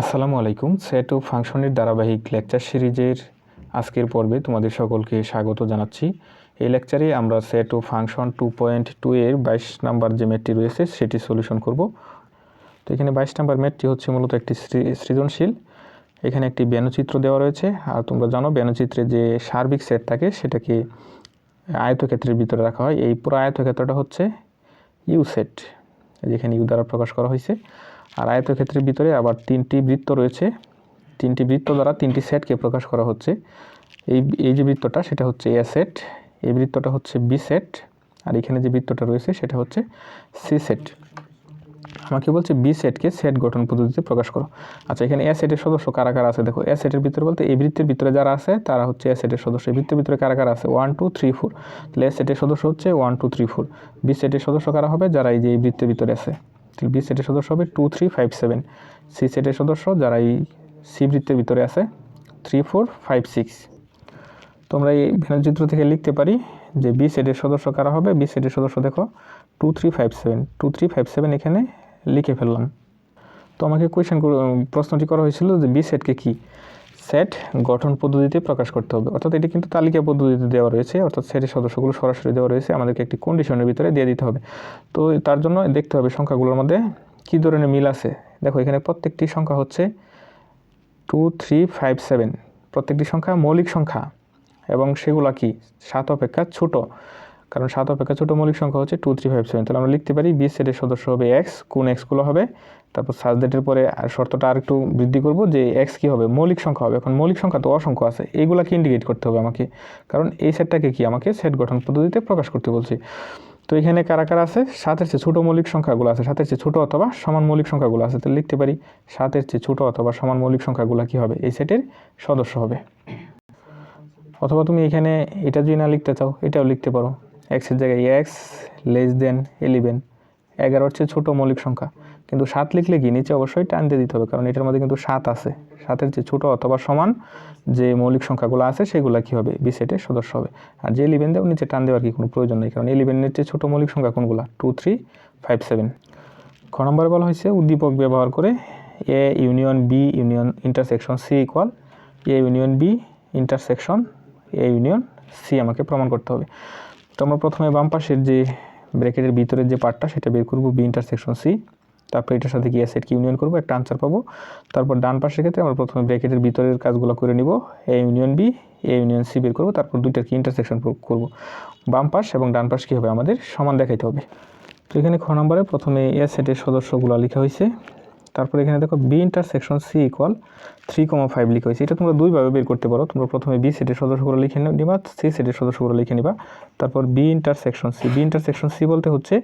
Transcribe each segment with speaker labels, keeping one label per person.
Speaker 1: আসসালামু আলাইকুম। সেট ও ফাংশনের ধারাবাহিক লেকচার সিরিজের আজকের পর্বে তোমাদের সকলকে স্বাগত জানাচ্ছি। এই লেকচারে আমরা সেট ও ফাংশন টু পয়েন্ট টু এর বাইশ নাম্বার যে ম্যাটটি রয়েছে, সেটি সলিউশন করব। তো এখানে বাইশ নাম্বার ম্যাটটি হচ্ছে মূলত একটি সৃজনশীল। এখানে একটি ব্যনচিত্র দেওয়া রয়েছে। আর তোমরা জানো ব্যনচিত্রে যে সার্বিক সেট থাকে, সেটাকে আয়তক্ষেত্রের ভিতরে রাখা হয়। এই পুরো আয়তক্ষেত্রটা হচ্ছে ইউ সেট যেখানে ইউ দ্বারা প্রকাশ করা হয়েছে। আর আয়তক্ষেত্রের ভিতরে আবার তিনটি বৃত্ত রয়েছে। তিনটি বৃত্ত দ্বারা তিনটি সেটকে প্রকাশ করা হচ্ছে। এই এই যে বৃত্তটা, সেটা হচ্ছে এ সেট এই বৃত্তটা হচ্ছে বি সেট আর এখানে যে বৃত্তটা রয়েছে, সেটা হচ্ছে সি সেট আমাকে বলছে বি সেটকে সেট গঠন পদ্ধতিতে প্রকাশ করো। আচ্ছা এখানে এ সেটের সদস্য কারা কারা আছে? দেখো এ সেটের ভিতরে বলতে এই বৃত্তের ভিতরে যারা আছে, তারা হচ্ছে এ সেটের সদস্য। এই বৃত্তের ভিতরে কারা কারা আছে? ওয়ান টু থ্রি ফোর তাহলে এ সেটের সদস্য হচ্ছে one two three four B সেটের সদস্য কারা হবে? যারা এই যে এই বৃত্তের ভিতরে আছে। বি সেটের সদস্য হবে two three five seven C সেটের সদস্য যারা এই সি বৃত্তের ভিতরে আছে থ্রি ফোর ফাইভ সিক্স তোমরা এই চিত্র থেকে লিখতে পারি যে বি সেটের সদস্য কারা হবে? বি সেটের সদস্য দেখো two three five seven two three five seven এখানে লিখে ফেললাম। তো আমাকে কোয়েশন প্রশ্নটি করা হয়েছিল যে বি সেটকে কি? সেট গঠন পদ্ধতিতে প্রকাশ করতে হবে। অর্থাৎ এটি কিন্তু তালিকা পদ্ধতিতে দেওয়া রয়েছে, অর্থাৎ সেটের সদস্যগুলো সরাসরি দেওয়া রয়েছে। আমাদেরকে একটি কন্ডিশনের ভিতরে দিয়ে দিতে হবে। তো তার জন্য দেখতে হবে সংখ্যাগুলোর মধ্যে কী ধরনের মিল আছে। দেখো, এখানে প্রত্যেকটি সংখ্যা হচ্ছে টু থ্রি ফাইভ সেভেন প্রত্যেকটি সংখ্যা মৌলিক সংখ্যা এবং সেগুলা কি? সাত অপেক্ষা ছোট। কারণ সাত অপেক্ষা ছোট মৌলিক সংখ্যা হচ্ছে টু থ্রি ফাইভ সেভেন তাহলে আমরা লিখতে পারি বি সেটের সদস্য হবে এক্স কোন এক্সগুলো হবে? তারপর সাবজেক্টের পরে আর শর্তটা আর একটু বৃদ্ধি করব যে এক্স কী হবে? মৌলিক সংখ্যা হবে। এখন মৌলিক সংখ্যা তো অসংখ্য আছে। এইগুলাকে ইন্ডিকেট করতে হবে আমাকে। কারণ এই সেটটাকে কি আমাকে সেট গঠন পদ্ধতিতে প্রকাশ করতে বলছি। তো এখানে কারা কারা আছে? সাতের চেয়ে ছোটো মৌলিক সংখ্যাগুলো আছে। সাতের চেয়ে ছোটো অথবা সমান মৌলিক সংখ্যাগুলো আছে। তাহলে লিখতে পারি, সাতের চেয়ে ছোটো অথবা সমান মৌলিক সংখ্যাগুলো কী হবে? এই সেটের সদস্য হবে। অথবা তুমি এখানে এটা যদি না লিখতে চাও, এটাও লিখতে পারো। এক্সের জায়গায় এক্স লেস দেন এলিভেন এগারোর চেয়ে ছোটো মৌলিক সংখ্যা। কিন্তু সাত লিখলে কি? নিচে অবশ্যই টান দিয়ে দিতে হবে, কারণ এটার মধ্যে কিন্তু সাত আছে। সাতের যে ছোটো অথবা সমান যে মৌলিক সংখ্যাগুলো আছে, সেগুলো কী হবে? বি সেটের সদস্য হবে। আর যে এলিভেন দেও নিচে টান দেওয়ার কি কোনো প্রয়োজন নেই, কারণ এলিভেনের চেয়ে ছোটো মৌলিক সংখ্যা কোনগুলো? টু থ্রি ফাইভ সেভেন খ নম্বরে বলা হয়েছে, উদ্দীপক ব্যবহার করে A union B union intersection C equal A union B intersection A union C আমাকে প্রমাণ করতে হবে। তো আমরা প্রথমে বাম পাশের যে ব্র্যাকেটের ভিতরের যে পার্টটা সেটা বের করব বি ইন্টারসেকশন সি তারপর এটার সাথে কি অ্যাসেট কি ইউনিয়ন করব, একটা আনসার পাবো। তারপর ডান পাশের ক্ষেত্রে আমরা প্রথমে ব্র্যাকেটের ভিতরের কাজগুলো করে নিব। A union B A union C বের করব, তারপর দুইটার কি ইন্টারসেকশন করব। বাম পাশ এবং ডান পাশ কী হবে আমাদের? সমান দেখাইতে হবে। তো এখানে খ নম্বরে প্রথমে এ সেটের সদস্যগুলো লেখা হয়েছে তারপর এখানে দেখো B intersection C equal three comma five লিখা হয়েছে। এটা তোমরা দুইভাবে বের করতে পারো। তোমরা প্রথমে বি সেটের সদস্যগুলো লিখে নিবা সি সেটের সদস্যগুলো লিখে নিবা। তারপর B intersection C B intersection C বলতে হচ্ছে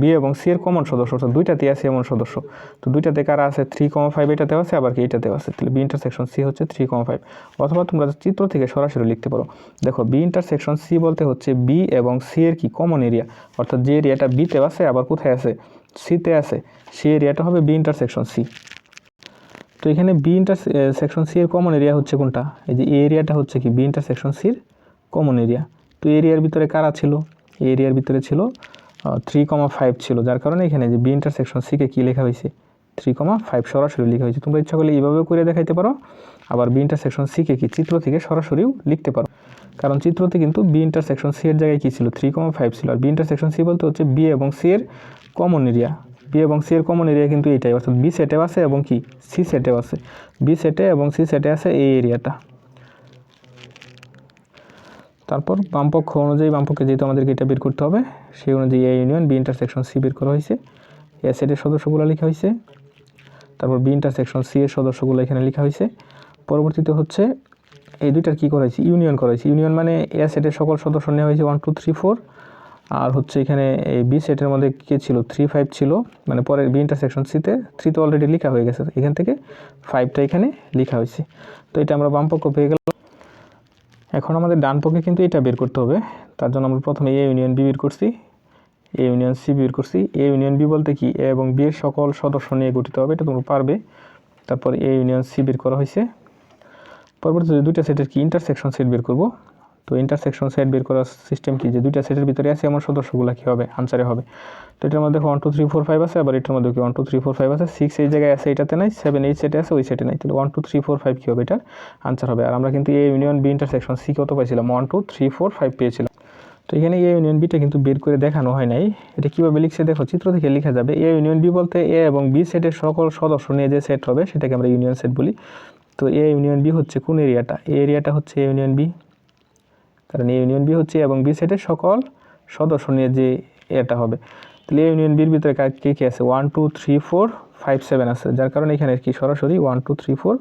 Speaker 1: বি এবং সি এর কমন সদস্য, অর্থাৎ দুইটাতে আছে এমন সদস্য। তো দুইটাতে কারা আছে? থ্রি কমা ফাইভ এটাতেও আছে, আবার কি এটাতেও আছে? তাহলে বি ইন্টারসেকশন সি হচ্ছে থ্রি কমা ফাইভ অথবা তোমরা চিত্র থেকে সরাসরি লিখতে পারো। দেখো বি ইন্টারসেকশন সি বলতে হচ্ছে বি এবং সি এর কি কমন এরিয়া অর্থাৎ যে এরিয়াটা বিতে আছে, আবার কোথায় আছে? সিতে আছে সেই এরিয়াটা হবে বি ইন্টারসেকশন সি তো এখানে বি ইন্টার সেকশন সি এর কমন এরিয়া হচ্ছে কোনটা? এই যে এরিয়াটা হচ্ছে কি? বি ইন্টার সেকশন সির কমন এরিয়া তো এরিয়ার ভিতরে কারা ছিল? এরিয়ার ভিতরে ছিল থ্রি কমা ফাইভ ছিল, যার কারণে এখানে যে বি ইন্টার সেকশন সিকে কী লেখা হয়েছে? থ্রি কমা ফাইভ সরাসরি লেখা হয়েছে। তোমরা ইচ্ছা করলে এইভাবেও করে দেখাইতে পারো, আবার বি ইন্টার সেকশন সিকে কি? চিত্র থেকে সরাসরিও লিখতে পারো। কারণ চিত্রতে কিন্তু বি ইন্টার সেকশন সি এর জায়গায় কী ছিল? থ্রি কমা ফাইভ ছিল। আর বি ইন্টার সেকশন সি বলতে হচ্ছে বি এবং সি এর কমন এরিয়া বি এবং সি এর কমন এরিয়া কিন্তু এইটাই অর্থাৎ বি সেটেও আছে এবং কি? সি সেটেও আছে। বি সেটে এবং সি সেটে আছে এই এরিয়াটা তারপর বামপক্ষ অনুযায়ী, বামপক্ষে যেহেতু আমাদেরকে এটা বের করতে হবে, সেই অনুযায়ী A union B intersection C বের করা হয়েছে। এ সেটের সদস্যগুলো লেখা হয়েছে। তারপর বি ইন্টারসেকশন সি এর সদস্যগুলো এখানে লেখা হয়েছে। পরবর্তীতে হচ্ছে এই দুইটার কী করা হয়েছে ইউনিয়ন করা হয়েছে ইউনিয়ন মানে এ সেটের সকল সদস্য নেওয়া হয়েছে ওয়ান টু থ্রি ফোর আর হচ্ছে এখানে এই বি সেটের মধ্যে কে ছিল? থ্রি ফাইভ ছিল। মানে পরে বি ইন্টারসেকশন সিতে থ্রি তো অলরেডি লেখা হয়ে গেছে। এখান থেকে ফাইভটা এখানে লেখা হয়েছে। তো এটা আমরা বামপক্ষ পেয়ে গেলাম। এখন আমাদের ডান পক্ষে কিন্তু এটা বের করতে হবে। তার জন্য আমরা প্রথমে এ ইউনিয়ন বি বের করছি। এ ইউনিয়ন সি বের করছি। এ ইউনিয়ন বি বলতে কি? এ এবং বি এর সকল সদস্য নিয়ে গঠিত হবে। এটা তোমরা পারবে। তারপর এ ইউনিয়ন সি বের করা হয়েছে। পরবর্তীতে দুইটা সেটের কি ইন্টারসেকশন সেট বের করব? তো ইন্টারসেকশন সেট বের করার সিস্টেম কি? যে দুইটা সেটের ভিতরে আছে, এমন সদস্যগুলো কী হবে? আনসারে হবে। তো এটার মধ্যে one two three four five আছে, আবার এটার মধ্যে কি one two three four five আছে? সিক্স এই জায়গায় আছে, এটাতে নাই সেভেন এই সেটে আছে, ওই সেটে নাই। তাহলে one two three four five কী হবে এটার? আনসার হবে। আর আমরা কিন্তু A union B intersection C কত পাইছিলাম? One two three four five পেয়েছিলাম। তো এখানে এ ইউনিয়ন বিটা কিন্তু বের করে দেখানো হয় নাই। এটা কীভাবে লিখছে দেখো, চিত্র থেকে লেখা যাবে। এ ইউনিয়ন বি বলতে এ এবং বি সেটের সকল সদস্য নিয়ে যে সেট হবে, সেটাকে আমরা ইউনিয়ন সেট বলি। তো এ ইউনিয়ন বি হচ্ছে কোন এরিয়াটা? এই এরিয়াটা হচ্ছে এ ইউনিয়ন বি কারণ এ ইউনিয়ন বি হচ্ছে এবং বি সেটের সকল সদস্য নিয়ে যে এটা হবে। তাহলে এ ইউনিয়ন বির ভিতরে কে কে আছে? One two three four five seven আছে। যার কারণে এখানে কি সরাসরি one two three four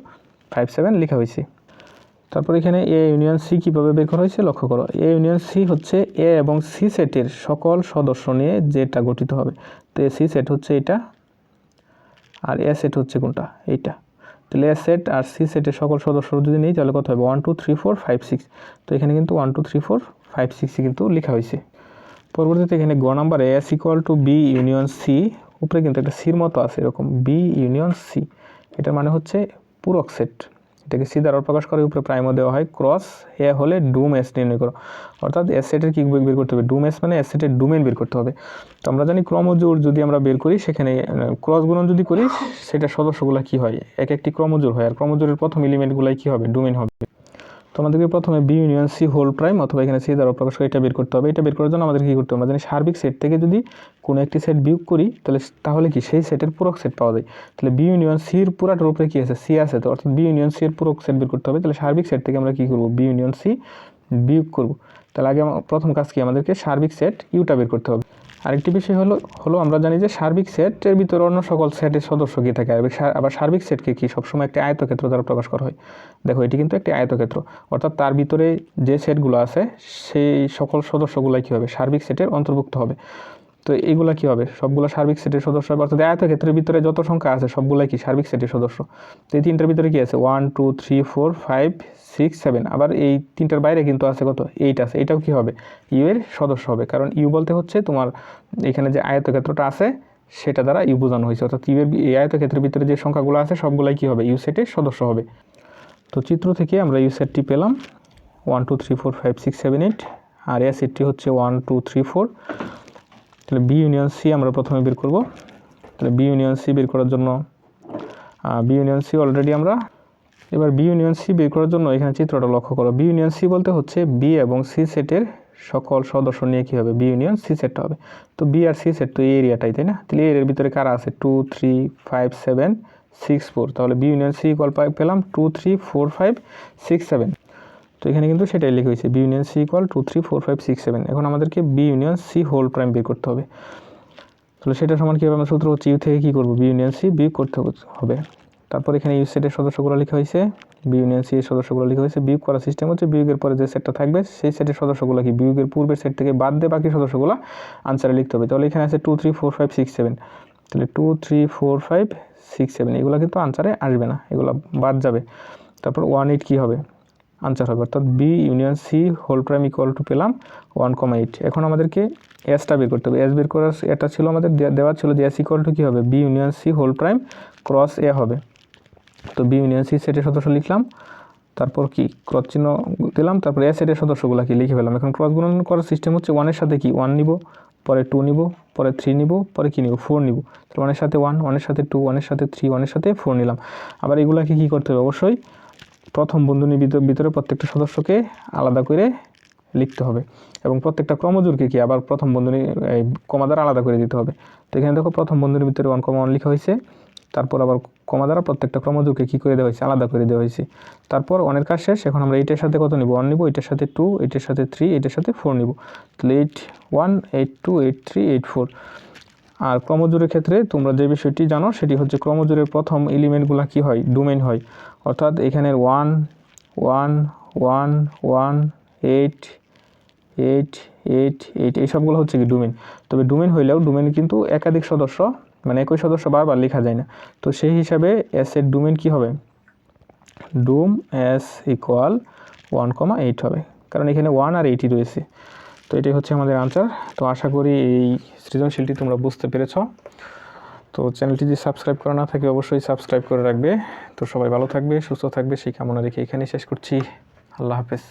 Speaker 1: five seven লেখা হয়েছে। তারপর এখানে এ ইউনিয়ন সি কীভাবে বের করা হয়েছে? লক্ষ্য করো। এ ইউনিয়ন সি হচ্ছে এ এবং সি সেটের সকল সদস্য নিয়ে যেটা গঠিত হবে। তো এ সি সেট হচ্ছে এটা, আর এ সেট হচ্ছে কোনটা? এইটা। তাহলে এ সেট আর সি সেটের সকল সদস্য যদি নেই, তাহলে কত হবে? One two three four five six তো এখানে কিন্তু one two three four five সিক্সই কিন্তু লেখা হয়েছে। পরবর্তীতে এখানে গ number S equal to B union C উপরে কিন্তু একটা সির মতো আছে এরকম। বি ইউনিয়ন সি এটার মানে হচ্ছে পুরক সেট। এটাকে সি দ্বারা প্রকাশ করার উপরে প্রাইমও দেওয়া হয় ক্রস এ হলে ডুম এস নির্ণয় করো। অর্থাৎ এস কি বের করতে হবে? ডুম এস মানে এস সেটের ডুমেন বের করতে হবে। তো আমরা জানি ক্রমজোর যদি আমরা বের করি, সেখানে ক্রস গুণন যদি করি, সেটা সদস্যগুলো কি হয়? এক একটি ক্রমজোর হয়, আর ক্রমজোরের প্রথম এলিমেন্টগুলাই কি হবে? ডোমেন হবে। আমাদেরকে প্রথমে B union C whole prime অথবা এখানে সি দ্বারা প্রকাশ এটা বের করতে হবে। এটা বের করার জন্য আমাদের কী করতে হবে? জানি সার্বিক সেট থেকে যদি কোনো একটি সেট বিয়োগ করি, তাহলে তাহলে কি? সেই সেটের পূরক সেট পাওয়া যায়। তাহলে বি ইউনিয়ন সির পুরাটার উপরে কী আছে? সি আছে তো। অর্থাৎ বি ইউনিয়ন সি এর পূরক সেট বের করতে হবে। তাহলে সার্বিক সেট থেকে আমরা কী করব? বি ইউনিয়ন সি বিয়োগ করব। তাহলে আগে প্রথম কাজ কি? আমাদেরকে সার্বিক সেট ইউটা বের করতে হবে। আরেকটি বিষয় হলো হলো আমরা জানি যে সার্বিক সেটের ভিতরে অন্য সকল সেটের সদস্য কী থাকে? আবার সার্বিক সেটকে কি সবসময় একটি আয়তক্ষেত্র দ্বারা প্রকাশ করা হয়? দেখো, এটি কিন্তু একটি আয়তক্ষেত্র। অর্থাৎ তার ভিতরে যে সেটগুলো আছে, সেই সকল সদস্যগুলাই কী হবে? সার্বিক সেটের অন্তর্ভুক্ত হবে। তো এইগুলো কি হবে? সবগুলো সার্বিক সেটের সদস্য হবে? অর্থাৎ আয়তক্ষেত্রের ভিতরে যত সংখ্যা আছে, সবগুলাই কি সার্বিক সেটের সদস্য? তো এই তিনটার ভিতরে কি আছে? One two three four five six seven আবার এই তিনটার বাইরে কিন্তু আছে কত? এইট আছে। এটাও কি হবে? ইউ এর সদস্য হবে। কারণ ইউ বলতে হচ্ছে তোমার এখানে যে আয়তক্ষেত্রটা আছে, সেটা দ্বারা ইউ বোঝানো হয়েছে। অর্থাৎ ইউ এর এই আয়তক্ষেত্রের ভিতরে যে সংখ্যাগুলো আছে, সবগুলাই কি হবে? ইউ সেটের সদস্য হবে। তো চিত্র থেকে আমরা ইউ সেটটি পেলাম। One two three four five six seven eight R A সেটটি হচ্ছে ওয়ান টু থ্রি ফোর তাহলে বি ইউনিয়ন সি আমরা প্রথমে বের করব। তাহলে বি ইউনিয়ন সি বের করার জন্য বি ইউনিয়ন সি অলরেডি আমরা, এবার বি ইউনিয়ন সি বের করার জন্য এখানে চিত্রটা লক্ষ্য করো। বি ইউনিয়ন সি বলতে হচ্ছে বি এবং সি সেটের সকল সদস্য নিয়ে কী হবে? বি ইউনিয়ন সি সেটটা হবে। তো বি আর সি সেট তো এই এরিয়াটাই তাই না? তাহলে এরিয়ার ভিতরে কারা আছে? Two three five seven six four তাহলে বি ইউনিয়ন সি ইকুয়াল পেলাম two three four five six seven তো এখানে কিন্তু সেটাই লিখে হয়েছে B union C equal two three four five six seven এখন আমাদেরকে B union C whole prime বের করতে হবে। তাহলে সেটা সমান কীভাবে আমরা সূত্র হচ্ছে? ইউ থেকে কী করব? বি ইউনিয়ন সি বিয়োগ করতে হবে- তারপর এখানে ইউ সেটের সদস্যগুলো লেখা হয়েছে। বি ইউনিয়ন সি এর সদস্যগুলো লেখা হয়েছে। বিয়োগ করার সিস্টেম হচ্ছে বিয়োগের পরে যে সেটটা থাকবে, সেই সেটের সদস্যগুলো কি? বিয়োগের পূর্বের সেট থেকে বাদ দিয়ে বাকি সদস্যগুলো আনসারে লিখতে হবে। তাহলে এখানে আছে two three four five six seven তাহলে two three four five six seven এগুলো কিন্তু আনসারে আসবে না। এগুলো বাদ যাবে। তারপর ওয়ান এইট কী হবে? আনসার হবে। অর্থাৎ B union C whole prime equal to পেলাম ওয়ান কমা এইট এখন আমাদেরকে এসটা বের করতে হবে। এস বের করার এটা ছিল আমাদের দেওয়া ছিল যে এস ইকুয়াল টু কী হবে? B union C whole prime cross A হবে। তো বি ইউনিয়ন সি সেটের সদস্য লিখলাম। তারপর কি? ক্রস চিহ্ন দিলাম। তারপর এ সেটের সদস্যগুলো কি? লিখে ফেলাম এখন ক্রস গুণন করার সিস্টেম হচ্ছে ওয়ানের সাথে কি? ওয়ান নিব, পরে টু নিব, পরে থ্রি নিব, পরে কি নিব? ফোর নিব। তাহলে ওয়ানের সাথে ওয়ান ওয়ানের সাথে টু ওয়ানের সাথে থ্রি ওয়ানের সাথে ফোর নিলাম। আবার এগুলাকে কী করতে হবে? অবশ্যই প্রথম বন্ধনীর ভিতর প্রত্যেকটা সদস্যকে আলাদা করে লিখতে হবে। এবং প্রত্যেকটা ক্রমজোরকে কি আবার প্রথম বন্ধনী কমা দ্বারা আলাদা করে দিতে হবে। তো এখানে দেখো প্রথম বন্ধনীর ভিতরে ওয়ান কমা ওয়ান লেখা হয়েছে। তারপর আবার কমা দ্বারা প্রত্যেকটা ক্রমজোরকে কী করে দেওয়া হয়েছে? আলাদা করে দেওয়া হয়েছে। তারপর ওয়ানের কাজ শেষ। এখন আমরা এইটার সাথে কত নিব? ওয়ান নিব এটার সাথে টু এটার সাথে থ্রি এটার সাথে ফোর নিব। তাহলে eight one eight two eight three eight four আর ক্রমজোরের ক্ষেত্রে তোমরা যে বিষয়টি জানো, সেটি হচ্ছে ক্রমজোরের প্রথম এলিমেন্টগুলো কি হয়? ডোমেন হয়। অর্থাৎ এখানের one one one one eight eight eight eight এই সবগুলো হচ্ছে কি ডোমেন তবে ডোমেন হইলেও ডোমেন কিন্তু একাধিক সদস্য মানে একই সদস্য বারবার লেখা যায় না। তো সেই হিসাবে এস এর ডোমেন কি হবে? Dom S equal one comma eight হবে। কারণ এখানে ওয়ান আর এইটই রয়েছে। তো এটাই হচ্ছে আমাদের আনসার তো আশা করি এই সৃজনশীলটি তোমরা বুঝতে পেরেছ। তো চ্যানেলটি যদি সাবস্ক্রাইব করা না থাকে, অবশ্যই সাবস্ক্রাইব করে রাখবে। তো সবাই ভালো থাকবে, সুস্থ থাকবে, সেই কামনা রেখে এখানেই শেষ করছি। আল্লাহ হাফেজ।